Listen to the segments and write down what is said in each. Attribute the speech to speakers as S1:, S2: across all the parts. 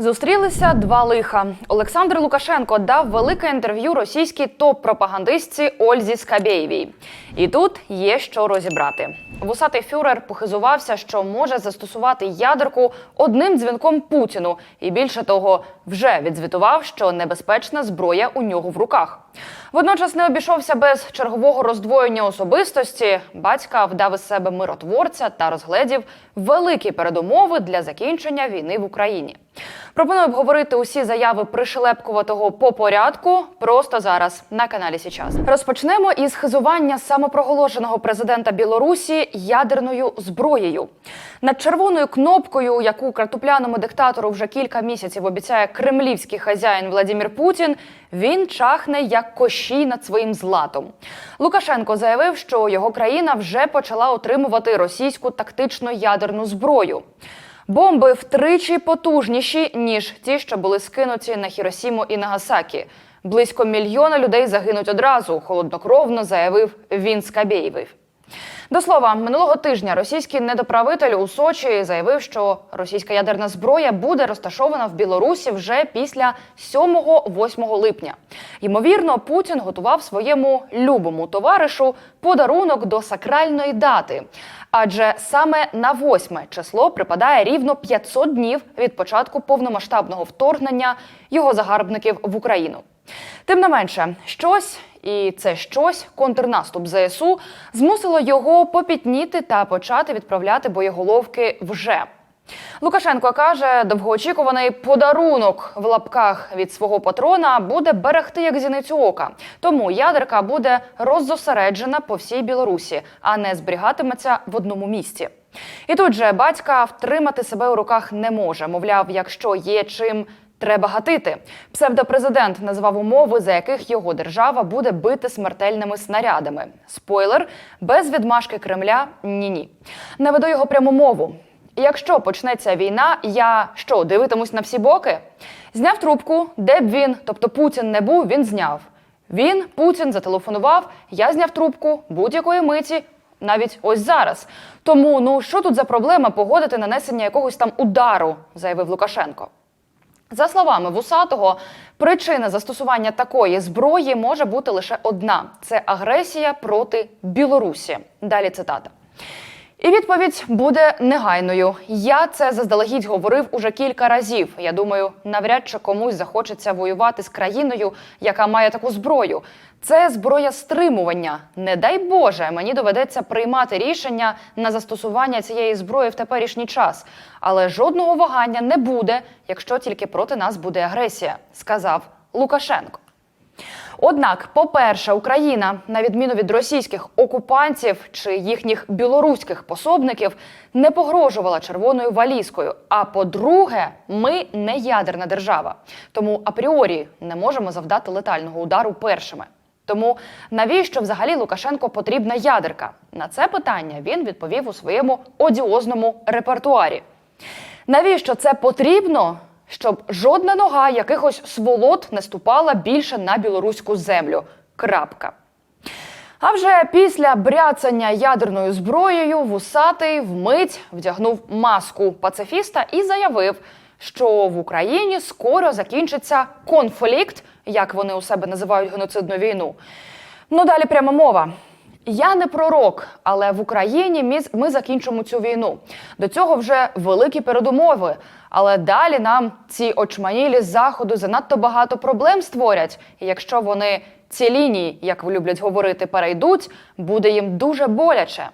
S1: Зустрілися два лиха. Олександр Лукашенко дав велике інтерв'ю російській топ-пропагандистці Ользі Скабєєвій. І тут є що розібрати. Вусатий фюрер похизувався, що може застосувати ядерку одним дзвінком Путіну, і більше того, вже відзвітував, що небезпечна зброя у нього в руках. Водночас не обійшовся без чергового роздвоєння особистості. Батька вдав із себе миротворця та розгледів великі передумови для закінчення війни в Україні. Пропоную обговорити усі заяви пришелепкуватого по порядку просто зараз на каналі Січас. Розпочнемо із хизування самопроголошеного президента Білорусі ядерною зброєю. Над червоною кнопкою, яку картопляному диктатору вже кілька місяців обіцяє кремлівський хазяїн Владимир Путін, він чахне як кощій над своїм златом. Лукашенко заявив, що його країна вже почала отримувати російську тактичну ядерну зброю. Бомби втричі потужніші ніж ті, що були скинуті на Хіросіму і Нагасакі. Близько мільйона людей загинуть одразу. Холоднокровно заявив він Скабєєвий. До слова, минулого тижня російський недоправитель у Сочі заявив, що російська ядерна зброя буде розташована в Білорусі вже після 7-8 липня. Ймовірно, Путін готував своєму любому товаришу подарунок до сакральної дати. Адже саме на 8 число припадає рівно 500 днів від початку повномасштабного вторгнення його загарбників в Україну. Тим не менше, щось, і це щось, контрнаступ ЗСУ, змусило його попітніти та почати відправляти боєголовки вже. Лукашенко каже, довгоочікуваний подарунок в лапках від свого патрона буде берегти як зіницю ока. Тому ядерка буде роззосереджена по всій Білорусі, а не зберігатиметься в одному місці. І тут же батька втримати себе у руках не може. Мовляв, якщо є чим. Треба гатити. Псевдопрезидент назвав умови, за яких його держава буде бити смертельними снарядами. Спойлер без відмашки Кремля ні ні. Наведу його пряму мову. Якщо почнеться війна, я що дивитимусь на всі боки? Зняв трубку, де б він, тобто Путін не був, він зняв. Він, Путін, зателефонував, я зняв трубку будь-якої миті, навіть ось зараз. Тому ну що тут за проблема погодити нанесення якогось там удару, заявив Лукашенко. За словами Вусатого, причина застосування такої зброї може бути лише одна: це агресія проти Білорусі. Далі цитата. І відповідь буде негайною. Я це заздалегідь говорив уже кілька разів. Я думаю, навряд чи комусь захочеться воювати з країною, яка має таку зброю. Це зброя стримування. Не дай Боже, мені доведеться приймати рішення на застосування цієї зброї в теперішній час. Але жодного вагання не буде, якщо тільки проти нас буде агресія, сказав Лукашенко. Однак, по-перше, Україна, на відміну від російських окупантів чи їхніх білоруських пособників, не погрожувала червоною валізкою. А по-друге, ми не ядерна держава, тому апріорі не можемо завдати летального удару першими. Тому навіщо взагалі Лукашенко потрібна ядерка? На це питання він відповів у своєму одіозному репертуарі. Навіщо це потрібно? Щоб жодна нога якихось сволот не ступала більше на білоруську землю. Крапка. А вже після бряцання ядерною зброєю вусатий вмить вдягнув маску пацифіста і заявив, що в Україні скоро закінчиться конфлікт, як вони у себе називають геноцидну війну. Ну далі пряма мова. Я не пророк, але в Україні ми, закінчимо цю війну. До цього вже великі передумови. Але далі нам ці очманілі з заходу занадто багато проблем створять. І якщо вони ці лінії, як ви люблять говорити, перейдуть, буде їм дуже боляче.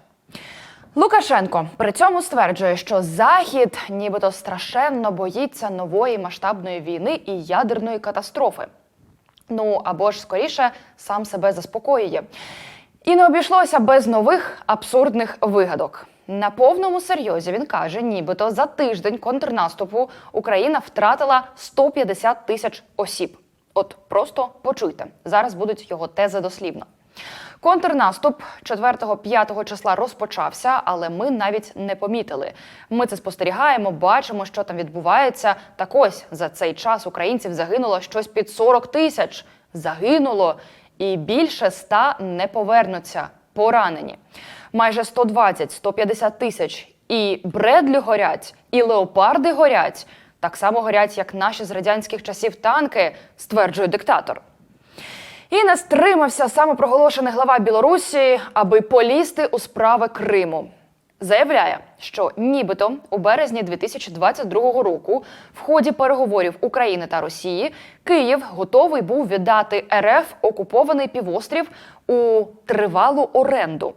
S1: Лукашенко при цьому стверджує, що Захід нібито страшенно боїться нової масштабної війни і ядерної катастрофи. Ну або ж скоріше сам себе заспокоює. І не обійшлося без нових абсурдних вигадок. На повному серйозі він каже, нібито за тиждень контрнаступу Україна втратила 150 тисяч осіб. От просто почуйте. Зараз будуть його тези дослівно. Контрнаступ 4-5 числа розпочався, але ми навіть не помітили. Ми це спостерігаємо, бачимо, що там відбувається. Так ось за цей час українців загинуло щось під 40 тисяч. Загинуло і більше 100 не повернуться поранені. Майже 120-150 тисяч. І Бредлі горять, і леопарди горять. так само горять, як наші з радянських часів танки, стверджує диктатор. І не стримався самопроголошений глава Білорусі, аби полізти у справи Криму. Заявляє, що нібито у березні 2022 року, в ході переговорів України та Росії, Київ готовий був віддати РФ окупований півострів у тривалу оренду.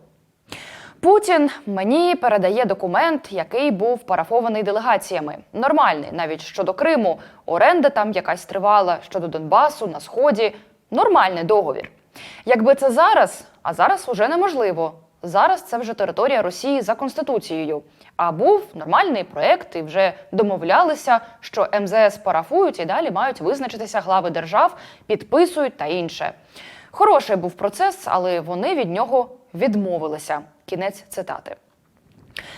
S1: Путін мені передає документ, який був парафований делегаціями. Нормальний, навіть щодо Криму, оренда там якась тривала, щодо Донбасу на сході. Нормальний договір. Якби це зараз, а зараз уже неможливо. Зараз це вже територія Росії за конституцією. А був нормальний проект, і вже домовлялися, що МЗС парафують і далі мають визначитися глави держав, підписують та інше. Хороший був процес, але вони від нього відмовилися. Кінець цитати.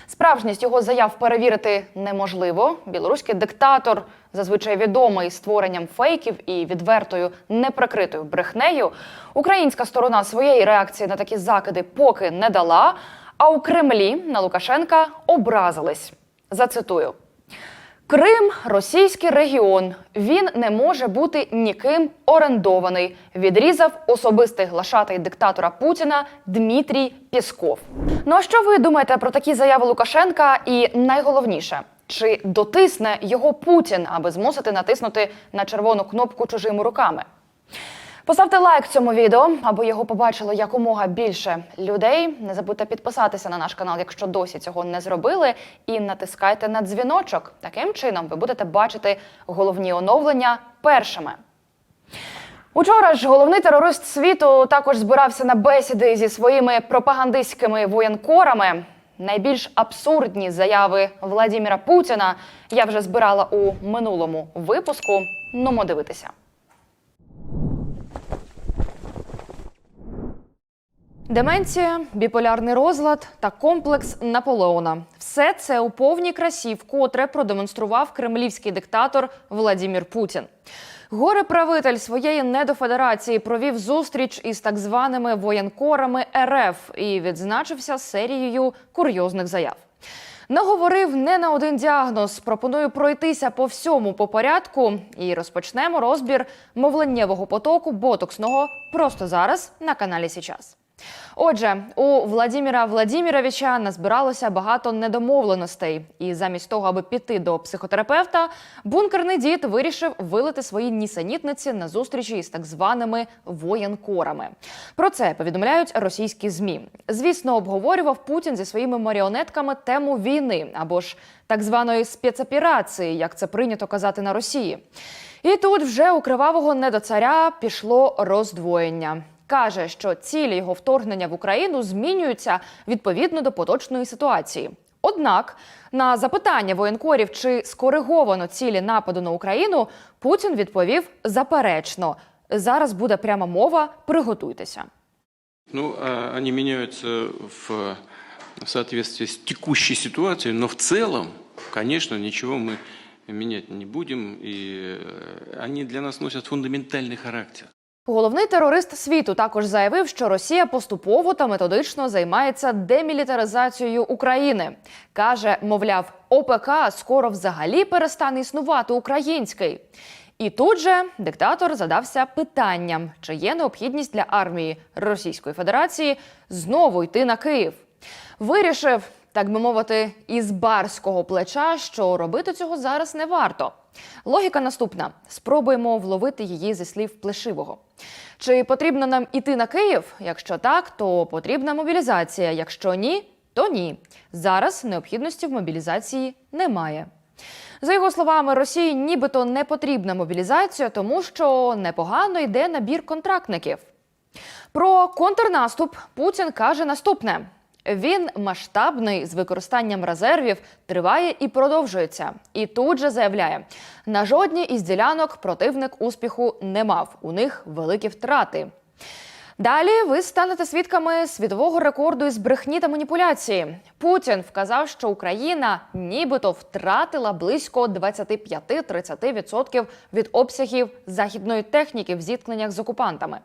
S1: Справжність його заяв перевірити неможливо. Білоруський диктатор, зазвичай відомий створенням фейків і відвертою неприкритою брехнею. Українська сторона своєї реакції на такі закиди поки не дала. А у Кремлі на Лукашенка образились. Зацитую. Крим російський регіон. Він не може бути ніким орендований. Відрізав особистий глашатий диктатора Путіна Дмитрій Пісков. Ну а що ви думаєте про такі заяви Лукашенка? І найголовніше, чи дотисне його Путін, аби змусити натиснути на червону кнопку чужими руками? Поставте лайк цьому відео, аби його побачило якомога більше людей. Не забудьте підписатися на наш канал, якщо досі цього не зробили, і натискайте на дзвіночок. Таким чином ви будете бачити головні оновлення першими. Учора ж головний терорист світу також збирався на бесіди зі своїми пропагандистськими воєнкорами. Найбільш абсурдні заяви Владіміра Путіна я вже збирала у минулому випуску. Нумо дивитися. Деменція, біполярний розлад та комплекс Наполеона все це у повній красі вкотре продемонстрував кремлівський диктатор Владімір Путін. Горе-правитель своєї недофедерації провів зустріч із так званими воєнкорами РФ і відзначився серією курйозних заяв. Наговорив не на один діагноз. Пропоную пройтися по всьому по порядку і розпочнемо розбір мовленнєвого потоку ботоксного просто зараз на каналі Січас. Отже, у Владіміра Владіміровича назбиралося багато недомовленостей, і замість того, аби піти до психотерапевта, бункерний дід вирішив вилити свої нісенітниці на зустрічі із так званими воєнкорами. Про це повідомляють російські змі. Звісно, обговорював Путін зі своїми маріонетками тему війни або ж так званої спецоперації, як це прийнято казати на Росії. І тут вже у кривавого недоцаря пішло роздвоєння Каже, що цілі його вторгнення в Україну змінюються відповідно до поточної ситуації. Однак на запитання воєнкорів, чи скориговано цілі нападу на Україну, Путін відповів заперечно. Зараз буде пряма мова. Приготуйтеся.
S2: Ну, а, они меняются в, в соответствии с текущей ситуацией, но в целом, конечно, ничего мы менять не будем, и э, они для нас носят фундаментальный характер.
S1: Головний терорист світу також заявив, що Росія поступово та методично займається демілітаризацією України. каже, мовляв, ОПК скоро взагалі перестане існувати український. І тут же диктатор задався питанням, чи є необхідність для армії Російської Федерації знову йти на Київ. Вирішив, так би мовити, із барського плеча, що робити цього зараз не варто. Логіка наступна: спробуємо вловити її зі слів плешивого. Чи потрібно нам іти на Київ? Якщо так, то потрібна мобілізація. Якщо ні, то ні. Зараз необхідності в мобілізації немає. За його словами, Росії нібито не потрібна мобілізація, тому що непогано йде набір контрактників. Про контрнаступ Путін каже наступне: він масштабний з використанням резервів, триває і продовжується. І тут же заявляє: на жодній із ділянок противник успіху не мав. У них великі втрати. Далі ви станете свідками світового рекорду із брехні та маніпуляції. Путін вказав, що Україна нібито втратила близько 25-30% від обсягів західної техніки в зіткненнях з окупантами.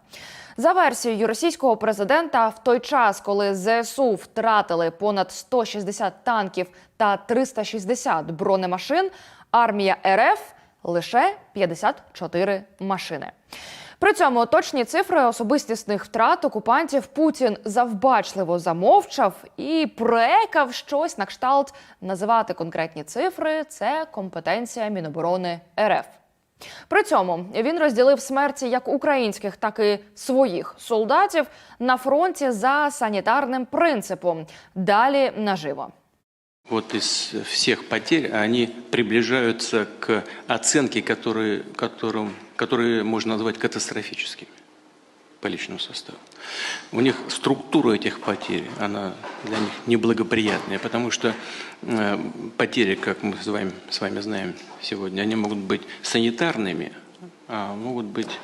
S1: За версією російського президента, в той час, коли ЗСУ втратили понад 160 танків та 360 бронемашин, армія РФ лише 54 машини. При цьому точні цифри особистісних втрат окупантів Путін завбачливо замовчав і проекав щось на кшталт називати конкретні цифри. Це компетенція Міноборони РФ. При цьому він розділив смерті як українських, так і своїх солдатів на фронті за санітарним принципом. Далі наживо.
S2: Вот из всех потерь они приближаются к оценке, которые, которым, которые можно назвать катастрофическими по личному составу. У них структура этих потерь, она для них неблагоприятная, потому что э, потери, как мы с вами, с вами знаем сегодня, они могут быть санитарными, а могут быть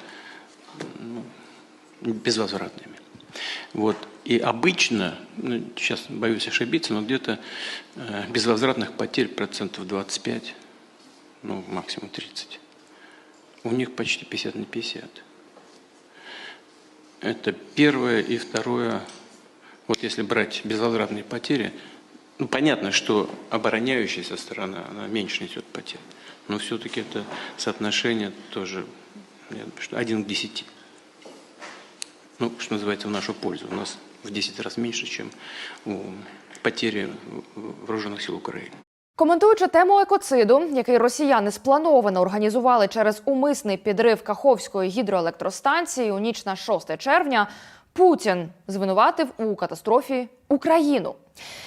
S2: ну, безвозвратными. Вот. И обычно, ну, сейчас боюсь ошибиться, но где-то э, безвозвратных потерь процентов 25, ну, максимум 30. У них почти 50 на 50. Это первое. И второе, вот если брать безвозвратные потери, ну, понятно, что обороняющаяся сторона, она меньше несет потерь. Но все-таки это соотношение тоже, 1 к 10 ну, что называется, в нашу пользу. У нас в 10 раз меньше, чем у потери вооруженных сил Украины.
S1: Коментуючи тему екоциду, який росіяни сплановано організували через умисний підрив Каховської гідроелектростанції у ніч на 6 червня, Путін звинуватив у катастрофі Україну.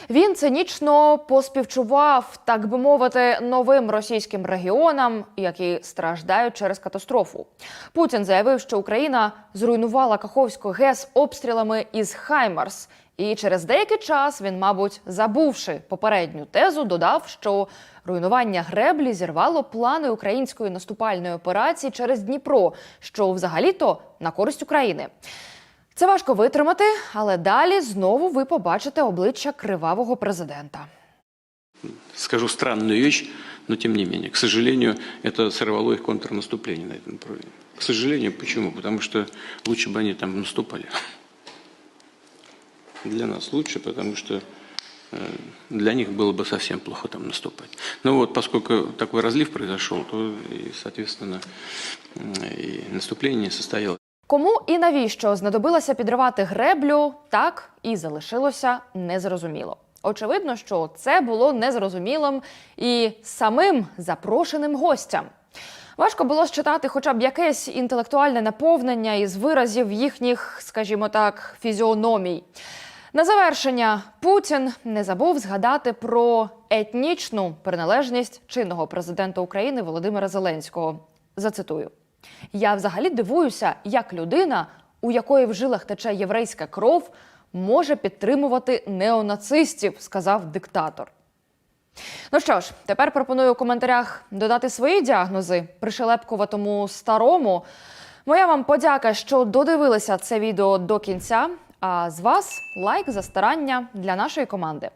S1: Він цинічно поспівчував, так би мовити, новим російським регіонам, які страждають через катастрофу. Путін заявив, що Україна зруйнувала Каховську ГЕС обстрілами із Хаймарс. І через деякий час він, мабуть, забувши попередню тезу, додав, що руйнування греблі зірвало плани української наступальної операції через Дніпро, що взагалі-то на користь України. Це важко витримати, але далі знову ви побачите обличчя кривавого президента.
S2: Скажу странную вещь, но тем не менее. К сожалению, это сорвало их контрнаступление на этом направлении. К сожалению, почему? Потому что лучше бы они там наступали. Для нас лучше, потому что э, для них было бы совсем плохо там наступать. Но вот поскольку такой разлив произошел, то, и, соответственно, м, и наступление не состоялось.
S1: Кому і навіщо знадобилося підривати греблю, так і залишилося незрозуміло. Очевидно, що це було незрозумілим і самим запрошеним гостям. Важко було считати хоча б якесь інтелектуальне наповнення із виразів їхніх, скажімо так, фізіономій. На завершення Путін не забув згадати про етнічну приналежність чинного президента України Володимира Зеленського. Зацитую: я взагалі дивуюся, як людина, у якої в жилах тече єврейська кров, може підтримувати неонацистів, сказав диктатор. Ну що ж, тепер пропоную у коментарях додати свої діагнози пришелепкуватому старому. Моя вам подяка, що додивилися це відео до кінця. А з вас лайк за старання для нашої команди.